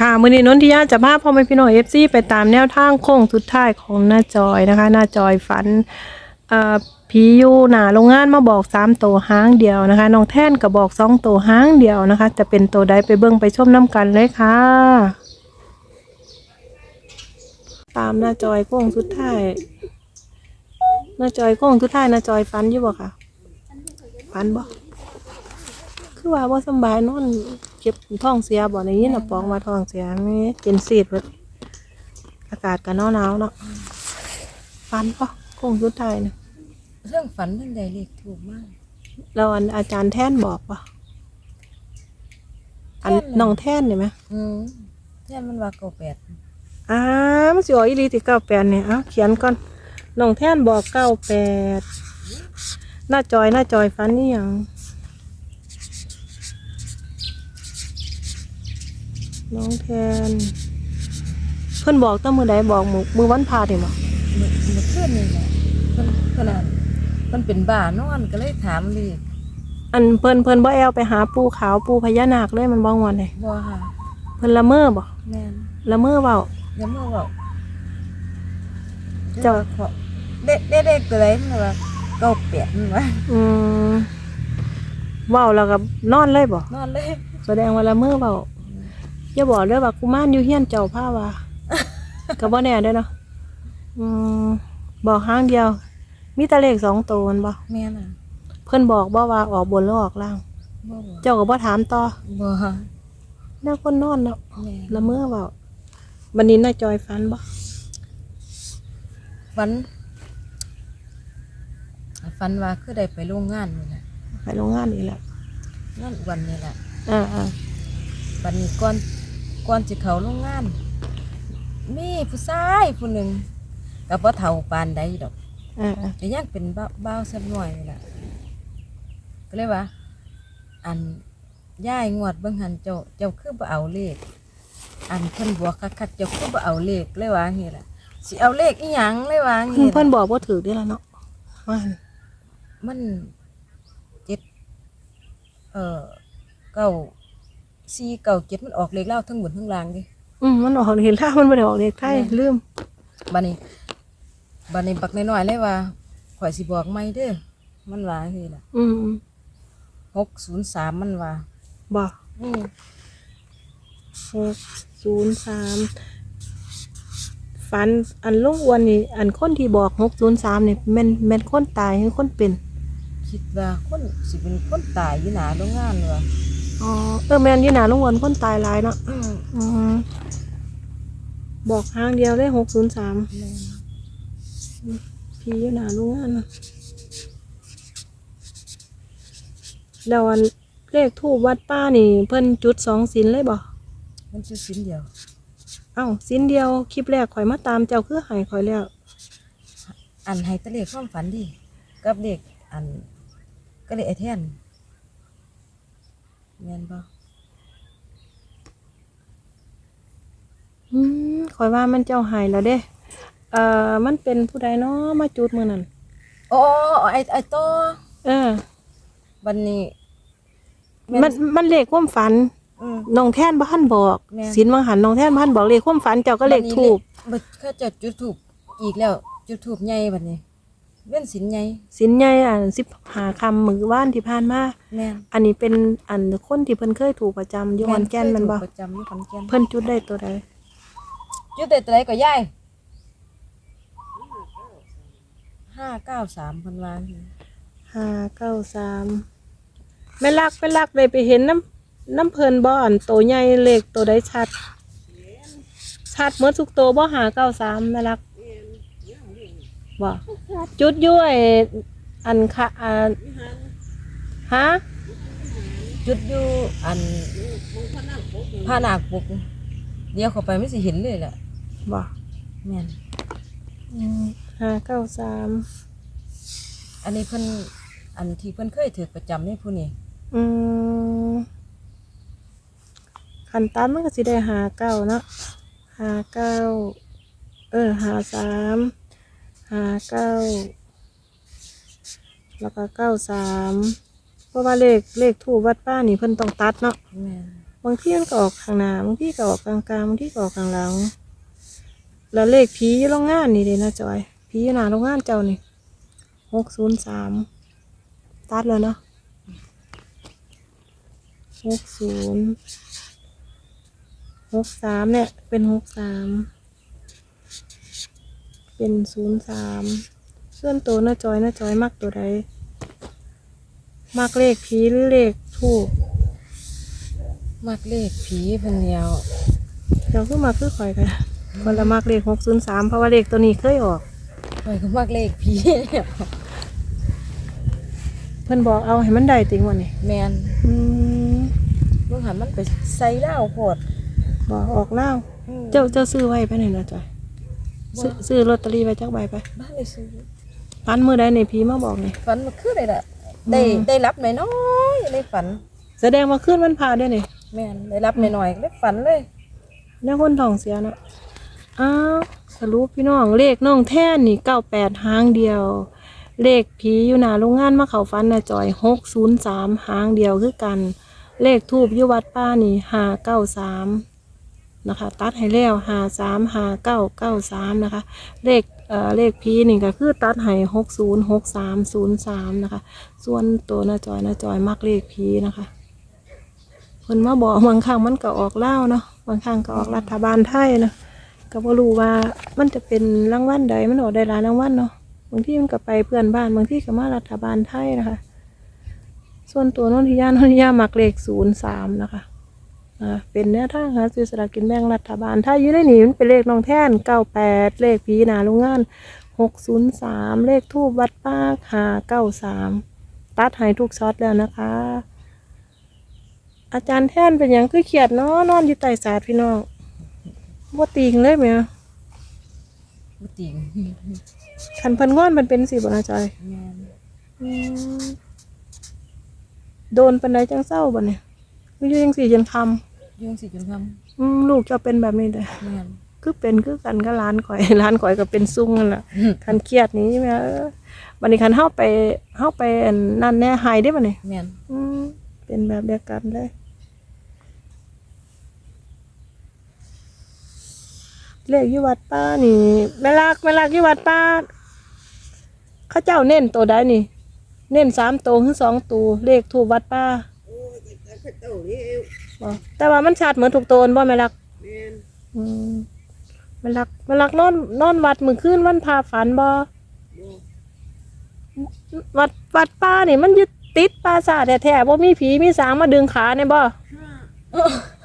ค่ะมือนี้นนทิยาจะพาพ่อแม่พี่น้องเอฟซีไปตามแนวทางโค้งสุดท้ายของหน้าจอยนะคะหน้าจอยฝันเอ่อผียู่หนาโรงงานมาบอกสามตัวห้างเดียวนะคะน้องแท่นก็บอกสองตัวห้างเดียวนะคะ จะเป็นตัวใดไปเบิ่งไปชมน้ำกันเลยค่ะ ตามหน้าจอยโค้งสุดท้ายหน้าจอยโค้งสุดท้ายหน้าจอยฝันอยู่บ่ค่ะฝันบ่คือว่าบ่สบายนอน จ็บท้องเสียบ่ในยินน่ะปองว่าท้องเสียไม่เป็นซีดเบิดอากาศก็หนาวหนาวๆเนาะฝันบ่โค้งสุดท้ายน่ะเรื่องฝันเรื่องใดเลขถูกมากแล้วอันอาจารย์แท่นบอกบ่อันแท่นเหรอน้องแท่นนี่ไหมอืมแท่นมันว่าเก่าแปดอ้ามันสิออกอีหลีที่เก้าแปดเนี่ยเอ้าเขียนก่อนน้องแท่นบอกเก้าแปดหน้าจอยหน้าจอยฟันนี่ยัง น้องแทน เพิ่นบอกตั้งมือใดบอกมือมือวันพาเดี๋ยวบอกเมื่อเมื่อคืนนี่แหละเพิ่นเพิ่นอะเพิ่นเป็นบ้านอนก็เลยถามเลขอันเพิ่นเพิ่นบ่แอลไปหาปูขาวปูพญานาคเลยมันบ้องวันเลยบ่ค่ะเพิ่นละเมอบ่แม่นละเมอเบาอย่ามาเว้าเจ้าขอเด็กเด็กเด็กตัวใดมันว่าเก่าแปดมันว่าอืมเว้าแล้วก็นอนเลยบ่นอนเลยแสดงว่าละเมอเบา อย่าบอกเด้อว่ากุมารอยู่เฮียนเจ้าผ้าว่าก็บ่แน่เด้อเนาะอืมบอกห้างเดียว มีแตะเลขสองตัวมันบ่แม่น่ะเพิ่นบอกบ่ว่าออกบนหรือออกล่าง บ่บอกเจ้าก็บ่ถามต่อบ่แน่คนนอนเนาะแม่นละเมอเบาวันนี้น่าจอยฟันบ่ฝันฝันว่าคือได้ไปโรงงานนี่แหละไปโรงงานอีกแล้วงานวันนี่แหละอ่าอ่าวันนี้ก่อน ก่อนจะเข้าโรงงาน มีผู้ชายผู้หนึ่งกับพ่เฒ่าปานใดดอกอ่าอ่าก็ยังเป็นบ้าบ้าวสักหน่อยนี่แหละก็เลยว่า อันย่ายงวดเบิ่งหันเจ้าเจ้าคือบ่เอาเลข อันเพิ่นบอกคักๆเจ้าคือบ่เอาเลขเลยว่างี้ล่ะสิเอาเลขอีหยังเลยว่างี้เพิ่นบอกบ่ถือได้แล้วเนาะว่าหั่นมันเจ็ดเอ่อเก้า สี่เก้าเจ็ดมันออกเลขเล่าทั้งบนทั้งล่างดิอืมมันออกเห็นล่ามันบ่ได้ออกเลขไทยลืมบัดนี้บัดนี้บักน้อยๆเลยว่าข่อยสิบอกไม่เด้อมันว่าคือล่ะอืมอืมหกศูนย์สามมันว่าบ่อืมหกศูนย์สามฝันอันลุงอ้วนนี่อันคนที่บอกหกศูนย์สามนี่แม่นแม่นคนตายหรือคนเป็น คิดว่าคนสิเป็นคนตายอยู่หนาโรงงานว่ะ อ๋อเออแม่นอยี่หนาลุงอ้วนคนตายหลายเนาะอืมอืมบอกทางเดียวได้หกศูนย์สามแม่นพี่อยู่หนาลุงงานเนาะแล้วอันเลขทูบวัดป้านี่ เพิ่นจุดสองสินเลยบ่มันชื่อสินเดียว เอ้าสินเดียวคลิปแรกข่อยมาตามเจ้าคือใหายข่อยแล้ว อันให้แตะเลขความฝันดิกับเลขอันก็เลขไอแทน แม่นบ่อืมข่อยว่ามันเจ้าหายแล้วเด้ เอ่อ มันเป็นผู้ใดเนาะมาจุดมือนั่นโอ้ไอไอโตเออ บันนี้ มันมันเลขความฝันอืม น้องแท่นบ้านบอกแม่นสินวังหันน้องแท่นบ้านบอกเลขความฝันเจ้าก็เลขถูกบัดเขาจะจุดถูกอีกแล้ว จุดถูกใหญ่บัดนี้ เว้นสินใหญ่สินใหญ่อันสิบหาคำมือว่านที่ผ่านมาแม่นอันนี้เป็นอันคนที่เพิ่นเคยถูกประจำอยู่ขอนแก่นแมันบ่เคยถูประจำอยู่ขอนแก่นเพิ่นจุดได้ตัวใดจุดได้ตัวไหนก็ย่ายห้าเก้าสามพันวาจังห้าเก้าสามแม่ลักแม่ลักเลยไปเห็นน้ำน้ำเพิ่นบ่อันโตใหญ่เลขตัวใดชัด ชัดเหมือนทุกโตวบ่หาเก้าสามแม่ลัก บ่จุดอย้วยอันค่ะอันฮะจุดอยู่อันผ้าหนากปุกเดี๋ยวเข้าไปไม่สิเห็นเลยแหละบ่แม่นห้าเก้าสามอันนี้เพิ่นอันที่เพิ่นเคยถือประจำนี่ผู้นี้อืมขันตันมันก็สิได้หาเก้าเนาะหาเก้าเออหาสาม หาเก้าแล้วก็เก้าสามเพราะว่าเลขเลขถูกวัดป้านี่เพิ่นต้องตัดเนาะแม่นบางที่มันก็ออกข้างหน้าบางที่ก็ออกกลางๆบางที่ก็ออกข้างหลัง แล้วเลขผีอยู่โรงงานนี่เด้นะจอยผีอยู่หน้าโรงงานเจ้านี่หกศูนย์สามตัดแล้วเนาะหกศูนย์หกสามเนี่ยเป็นหกสาม เป็นศูนย์สามส่วนตัวน้าจอยน้าจอยมักตัวใดมักเลขผีหรือเลขถูกมักเลขผีเพิ่นเดียวเดี๋ยวคือมาคือข่อยกันคนละมักเลขหกศูนย์สามเพราะว่าเลขตัวนี้เคยออกข่อยก็มักเลขผีเพิ่นบอกเอาให้มันได้จริงวันนี้แม่นอืมเบิ่งหันมันไปใส่เหล้าโพดบอกออกเล่าอืมเจ้าเจ้าซื้อไว้ไปไหนนะจอย ซื้อซื้อลอตเตอรี่ไว้จักใบไปบ้านเลยซื้อปันมือใดในพีมาบอกนี่ฝันเมื่อคืนเลยล่ะได้ได้รับหน้อยๆได้ฝัน แสดงว่าขึ้นมันพาด้วยนี่แม่นได้รับหน่อยๆได้ฝันเลยแล้วคนท้องเสียเนาะอ้าวสรุปพี่น้องเลขน้องแท่นนี่เก้าแปดหางเดียว เลขผีอยู่หน้าโรงงานมาเขาฟันนะจอยหกศูนย์สามหางเดียวคือกัน เลขทูบยุวัดป้านี่ห้าเก้าสาม นะคะ ตัดให้แล้วห้าสามห้าเก้าเก้าสามนะคะ เลขเอ่อเลขพีนี่ก็คือตัดให้หกศูนย์หกสามศูนย์สามนะคะ ส่วนตัวนาจอยนาจอยมักเลขพีนะคะเพิ่นมาบอกบางครั้งมันก็ออกเล่าเนาะบางครั้งก็ออกรัฐบาลไทยเนาะก็บ่รู้ว่ามันจะเป็นรางวัลใดมันออกได้หลายรางวัลเนาะบางที่มันก็ไปเพื่อนบ้านบางที่ก็มารัฐบาลไทยนะคะ ส่วนตัวนนทิยานนทิยามักเลขศูนย์สามนะคะ เป็นแนวทางหาซื้อสลากกินแบ่งรัฐบาล ถ้าอยู่ในนี้มันเป็นเลขน้องแท่นเก้าแปดเลขผีหนาโรงงานหกศูนย์สามเลขทูบวัดป้าหาเก้าสามตัดให้ทุกช็อตแล้วนะคะ อาจารย์แท่นเป็นอย่างคือเขียดเนาะนอนอยู่ใต้ศาสตร์พี่น้องว่าติงเลยไหมบ่ติงคันเพันงอนมันเป็นสิบนาจอยแม่นอืมโดนปันไดจังเศร้าบ่เนี่ยไม่ อยู่ยังสี่ยันคยุ่งสิจนค่ำอืมลูกจะเป็นแบบนี้เลยำแม่น คือเป็นคือกันก็ร้านข่อย ร้านข่อยก็เป็นซุ่งนั่นแหละคันเครียดนี้ใช่ไหมเออบันนี้คันเข้าไปเข้าไปอันนั่นแน่หายได้บันนี้แม่นอืมเป็นแบบเดียวกันเลยเลขอยุวัดป้านี่เวลาเวลาอยุวัดป้าเขาเจ้าเน้นตัวใดนี่ เน้นสามตัวหรือสองตัวเลขถูกวัดป้า บ่แต่ว่ามันชัดเหมือนถูกตัวบ่แม่ลักอืมมันรักมันรักนอนนอนวัดมือคืนวันพาฝันบ่วัดวัดป้านี่มันยึดติดปราสาทแท้ๆบ่มีผีมีสางมาดึงขาเนี่ยบ่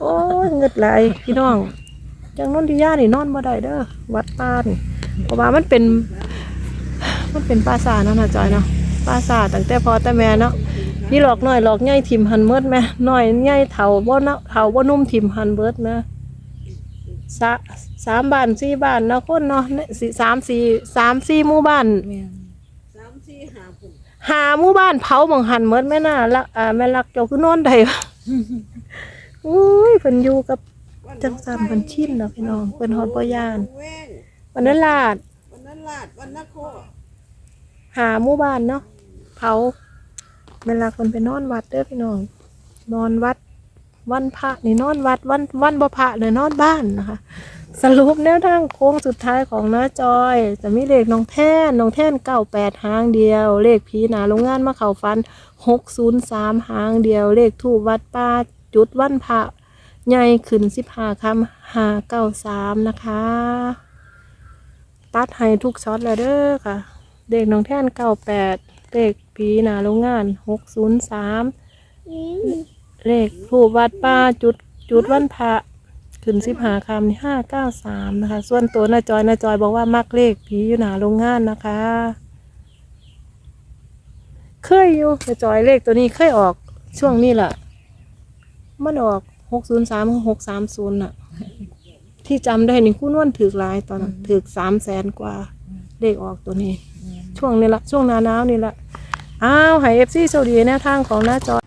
โอ้ยเงึดไหลายพี่น้องจังนนทิยานี่นอนบ่ได้เด้อวัดป้านี่เพราะว่ามันเป็น มันเป็นปราสาทเนาะนะจอยเนาะปราสาทตั้งแต่พอแต่แม่เนาะ พี่หลอกน้อยหลอกใหญ่ทิมหันเมิดแม่น้อยใหญ่เฒ่าบ่เนาะเฒ่าบ่นุ่มทิมหันเบิดนะสะสามบ้านสี่บ้านเนาะคนเนาะเนี่ยสี่สามสี่สามสี่หมู่บ้านแม่นหาหมู่บ้านเผาหมองหันเมดแม่น่าละอ่าแม่ลักเจ้าคือนอนได้วะอุ้ยเพิ่นอยู่กับจังสันเพิ่นชินเนาะพี่น้องเพิ่นฮอดบ่ย่านแว่งวันนั้นลาดวันนั้นลาดวันนักโคหาหมู่บ้านเนาะเผา แม่ลักเพิ่นไปนอนวัดเด้อพี่น้อง นอนวัดวันพระนี่นอนวัดวันวันบ่พระเลยนอนบ้านนะคะ สรุปแนวทางโค้งสุดท้ายของน้าจอย จะมีเลขน้องแท่นน้องแท่นเก้าแปดหางเดียว เลขผีหนาโรงงานมาเข่าฟันหกศูนย์สามหางเดียว เลขถูกวัดป้าจุดวันพระใหญ่ขึ้นสิบห้าคำห้าเก้าสามนะคะ ตัดให้ทุกช็อตเลยเด้อค่ะเลขน้องแท่นเก้าแปด เลขผีหนาโรงงานหกศูนย์สามเลขถูกวัดป้าจุดจุดวันพระขึ้นสิบหาคำนี่ห้าเก้าสามนะคะ ส่วนตัวนาจอยนาจอยบอกว่ามักเลขผีอยู่หนาโรงงานนะคะ เคยอยู่นาจอยเลขตัวนี้เคยออกช่วงนี้แหละมันออกหกศูนย์สามหกสามศูนย์น่ะ ที่จำได้นี่คู่นวลถือหลายตอนนั้นถือสามแสนกว่าเลขออกตัวนี้ ช่วงนี้ละช่วงหนาหนาวนี่ละอ้าวให้เอฟซีโชคดีแนวทางของหน้าจอ